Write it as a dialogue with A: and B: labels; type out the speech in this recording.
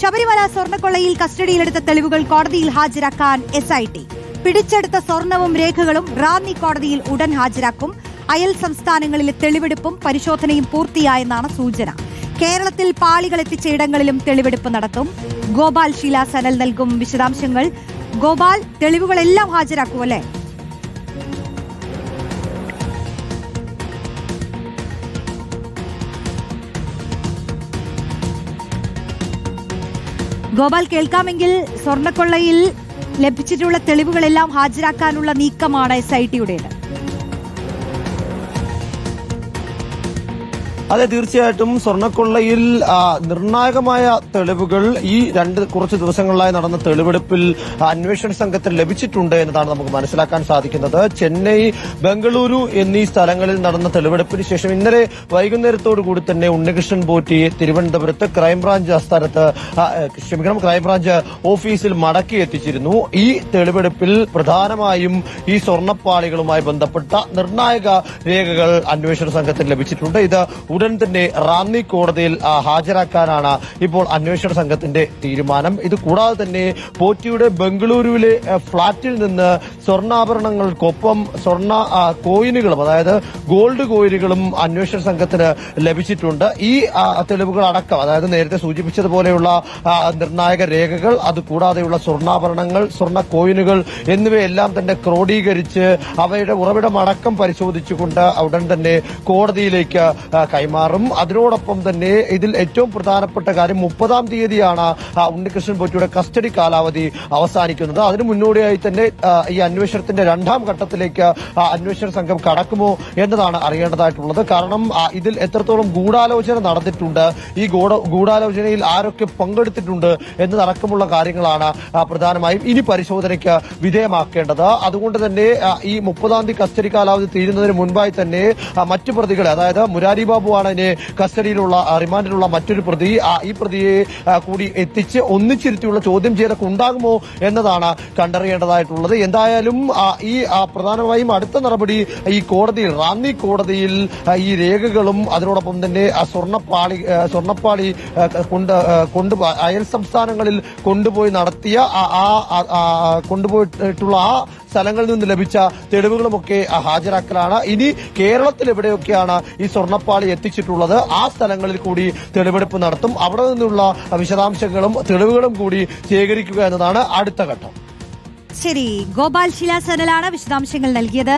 A: ശബരിമല സ്വർണക്കൊള്ളയിൽ കസ്റ്റഡിയിലെടുത്ത തെളിവുകൾ കോടതിയിൽ ഹാജരാക്കാൻ എസ് ഐ ടി പിടിച്ചെടുത്ത സ്വർണവും രേഖകളും റാന്നി കോടതിയിൽ ഉടൻ ഹാജരാക്കും. അയൽ സംസ്ഥാനങ്ങളിലെ തെളിവെടുപ്പും പരിശോധനയും പൂർത്തിയായെന്നാണ് സൂചന. കേരളത്തിൽ പാളികൾ എത്തിച്ച ഇടങ്ങളിലും തെളിവെടുപ്പ് നടത്തും. ഗോപാൽ ഷീല സനൽ നൽകും വിശദാംശങ്ങൾ. ഗോപാൽ തെളിവുകളെല്ലാം ഹാജരാക്കും ഗോപാൽ കേൾക്കാമെങ്കിൽ സ്വർണക്കൊള്ളയിൽ ലഭിച്ചിട്ടുള്ള തെളിവുകളെല്ലാം ഹാജരാക്കാനുള്ള നീക്കമാണ് എസ് ഐ ടിയുടേത്
B: അതെ തീർച്ചയായിട്ടും. സ്വർണക്കൊള്ളയിൽ നിർണായകമായ തെളിവുകൾ ഈ രണ്ട് കുറച്ച് ദിവസങ്ങളിലായി നടന്ന തെളിവെടുപ്പിൽ അന്വേഷണ സംഘത്തിന് ലഭിച്ചിട്ടുണ്ട് എന്നതാണ് നമുക്ക് മനസ്സിലാക്കാൻ സാധിക്കുന്നത്. ചെന്നൈ ബംഗളൂരു എന്നീ സ്ഥലങ്ങളിൽ നടന്ന തെളിവെടുപ്പിന് ശേഷം ഇന്നലെ വൈകുന്നേരത്തോടു കൂടി തന്നെ ഉണ്ണികൃഷ്ണൻ പോറ്റി തിരുവനന്തപുരത്ത് ക്രൈംബ്രാഞ്ച് ആസ്ഥാനത്ത് ക്ഷമിക്കണം ക്രൈംബ്രാഞ്ച് ഓഫീസിൽ മടക്കി എത്തിച്ചിരുന്നു. ഈ തെളിവെടുപ്പിൽ പ്രധാനമായും ഈ സ്വർണപ്പാളികളുമായി ബന്ധപ്പെട്ട നിർണായക രേഖകൾ അന്വേഷണ സംഘത്തിന് ലഭിച്ചിട്ടുണ്ട്. ഇത് ഉടൻ തന്നെ റാന്നി കോടതിയിൽ ഹാജരാക്കാനാണ് ഇപ്പോൾ അന്വേഷണ സംഘത്തിന്റെ തീരുമാനം. ഇത് കൂടാതെ തന്നെ പോറ്റിയുടെ ബംഗളൂരുവിലെ ഫ്ളാറ്റിൽ നിന്ന് സ്വർണാഭരണങ്ങൾക്കൊപ്പം സ്വർണ കോയിനുകളും അതായത് ഗോൾഡ് കോയിനുകളും അന്വേഷണ സംഘത്തിന് ലഭിച്ചിട്ടുണ്ട്. ഈ തെളിവുകൾ അടക്കം അതായത് നേരത്തെ സൂചിപ്പിച്ചതുപോലെയുള്ള നിർണായക രേഖകൾ അത് കൂടാതെയുള്ള സ്വർണാഭരണങ്ങൾ സ്വർണ കോയിനുകൾ എന്നിവയെല്ലാം തന്നെ ക്രോഡീകരിച്ച് അവയുടെ ഉറവിടമടക്കം പരിശോധിച്ചുകൊണ്ട് ഉടൻ തന്നെ കോടതിയിലേക്ക് ആ, കൈമാറും. അതിനോടൊപ്പം തന്നെ ഇതിൽ ഏറ്റവും പ്രധാനപ്പെട്ട കാര്യം മുപ്പതാം തീയതിയാണ് ഉണ്ണികൃഷ്ണൻ പൊറ്റിയുടെ കസ്റ്റഡി കാലാവധി അവസാനിക്കുന്നത്. അതിനു മുന്നോടിയായി തന്നെ ഈ അന്വേഷണത്തിന്റെ രണ്ടാം ഘട്ടത്തിലേക്ക് അന്വേഷണ സംഘം കടക്കുമോ എന്നതാണ് അറിയേണ്ടതായിട്ടുള്ളത്. കാരണം ഇതിൽ എത്രത്തോളം ഗൂഢാലോചന നടന്നിട്ടുണ്ട് ഈ ഗൂഢാലോചനയിൽ ആരൊക്കെ പങ്കെടുത്തിട്ടുണ്ട് എന്നതടക്കമുള്ള കാര്യങ്ങളാണ് പ്രധാനമായും ഇനി പരിശോധനയ്ക്ക് വിധേയമാക്കേണ്ടത്. അതുകൊണ്ട് തന്നെ ഈ മുപ്പതാം തീയതി കസ്റ്റഡി കാലാവധി തീരുന്നതിന് മുൻപായി തന്നെ മറ്റു പ്രതികളെ അതായത് മുരാരി ബാബുവാണ് ഇനി കസ്റ്റഡിയിലുള്ള റിമാൻഡിലുള്ള മറ്റൊരു പ്രതി. ഈ പ്രതിയെ കൂടി എത്തിച്ച് ഒന്നിച്ചിരുത്തിയുള്ള ചോദ്യം ചെയ്തൊക്കെ ഉണ്ടാകുമോ എന്നതാണ് കണ്ടറിയേണ്ടതായിട്ടുള്ളത്. എന്തായാലും ഈ പ്രധാനമായും അടുത്ത നടപടി ഈ കോടതിയിൽ റാന്നി കോടതിയിൽ ഈ രേഖകളും അതിനോടൊപ്പം തന്നെ സ്വർണപ്പാളി സ്വർണപ്പാളി കൊണ്ട് കൊണ്ടു അയൽ സംസ്ഥാനങ്ങളിൽ കൊണ്ടുപോയി നടത്തിയ ആ കൊണ്ടുപോയിട്ടുള്ള ആ സ്ഥലങ്ങളിൽ നിന്ന് ലഭിച്ച തെളിവുകളുമൊക്കെ ഹാജരാക്കലാണ്. ഇനി കേരളത്തിൽ എവിടെയൊക്കെയാണ് ഈ സ്വർണപ്പാളി എത്തിച്ചിട്ടുള്ളത്? ആ സ്ഥലങ്ങളിൽ കൂടി തെളിവെടുപ്പ് നടത്തും. അവിടെ നിന്നുള്ള വിശദാംശങ്ങളും തെളിവുകളും കൂടി ശേഖരിക്കുക എന്നതാണ് അടുത്ത ഘട്ടം.
A: ശരി ഗോപാൽ ശിലാസനലാണ് വിശദാംശങ്ങൾ നൽകിയത്.